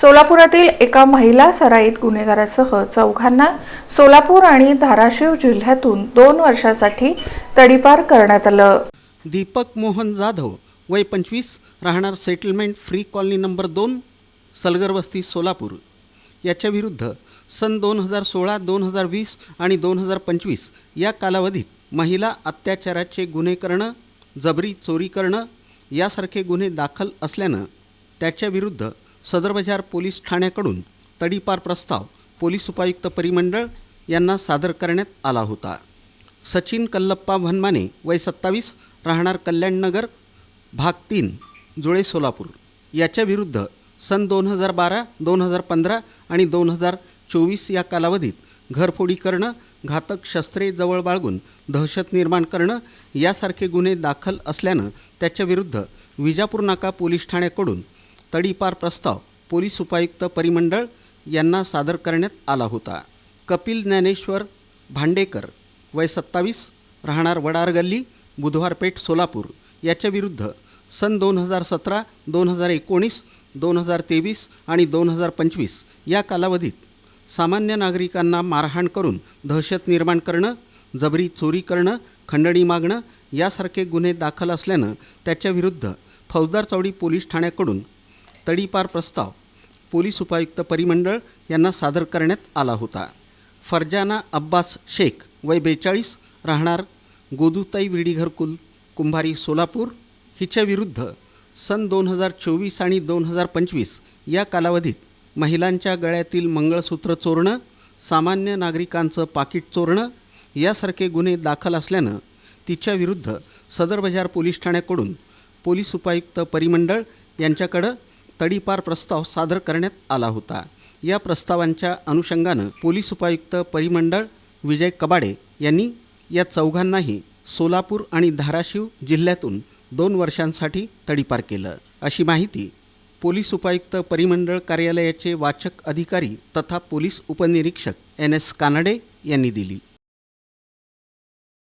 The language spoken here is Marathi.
सोलापुरातील एका महिला सराईत गुन्हेगारासह चौघांना सोलापूर आणि धाराशिव जिल्ह्यातून दोन वर्षासाठी तडीपार करण्यात आलं. दीपक मोहन जाधव वय पंचवीस राहणार सेटलमेंट फ्री कॉलनी नंबर दोन सलगर वस्ती सोलापूर. याच्याविरुद्ध सन दोन हजार सोळा दोन हजार वीस आणि दोन हजार पंचवीस या कालावधीत महिला अत्याचाराचे गुन्हे करणं जबरी चोरी करणं यासारखे गुन्हे दाखल असल्यानं त्याच्याविरुद्ध सदर बाजार पोलीस ठाण्याकडून तडीपार प्रस्ताव पोलीस उपायुक्त परिमंडळ यांना सादर करण्यात आला होता. सचिन कल्लप्पा भनमाने वय सत्तावीस राहणार कल्याणनगर भाग तीन जुळे सोलापूर. याच्याविरुद्ध सन दोन हजार बारा दोन हजार पंधरा आणि दोन हजार चोवीस या कालावधीत घरफोडी करणं घातक शस्त्रे जवळ बाळगून दहशत निर्माण करणं यासारखे गुन्हे दाखल असल्यानं त्याच्याविरुद्ध विजापूर नाका पोलीस ठाण्याकडून तडीपार प्रस्ताव पोलीस उपायुक्त परिमंडळ यांना सादर करण्यात आला होता. कपिल ज्ञानेश्वर भांडेकर वय सत्तावीस राहणार वडार गल्ली बुधवारपेठ सोलापूर. याच्याविरुद्ध सन दोन हजार सतरा दोन हजार एकोणीस दोन हजार तेवीस आणि दोन हजार पंचवीस या कालावधीत सामान्य नागरिकांना मारहाण करून दहशत निर्माण करणं जबरी चोरी करणं खंडणी मागणं यासारखे गुन्हे दाखल असल्यानं त्याच्याविरुद्ध फौजदार चौडी पोलीस ठाण्याकडून तडीपार प्रस्ताव पोलीस उपायुक्त परिमंडळ यांना सादर करण्यात आला होता. फरजाना अब्बास शेख वय बेचाळीस राहणार गोदुताई विडी घरकुल कुंभारी सोलापूर. हिच्याविरुद्ध सन दोन हजार चोवीस आणि दोन हजार पंचवीस या कालावधीत महिलांच्या गळ्यातील मंगळसूत्र चोरणं सामान्य नागरिकांचं पाकिट चोरणं यासारखे गुन्हे दाखल असल्यानं तिच्याविरुद्ध सदर बाजार पोलीस ठाण्याकडून पोलीस उपायुक्त परिमंडळ यांच्याकडं तडीपार प्रस्ताव सादर करण्यात आला होता. या प्रस्तावांच्या अनुषंगानं पोलीस उपायुक्त परिमंडळ विजय कबाडे यांनी या चौघांनाही सोलापूर आणि धाराशिव जिल्ह्यातून दोन वर्षांसाठी तडीपार केलं. अशी माहिती पोलीस उपायुक्त परिमंडळ कार्यालयाचे वाचक अधिकारी तथा पोलीस उपनिरीक्षक एन एस कानडे यांनी दिली.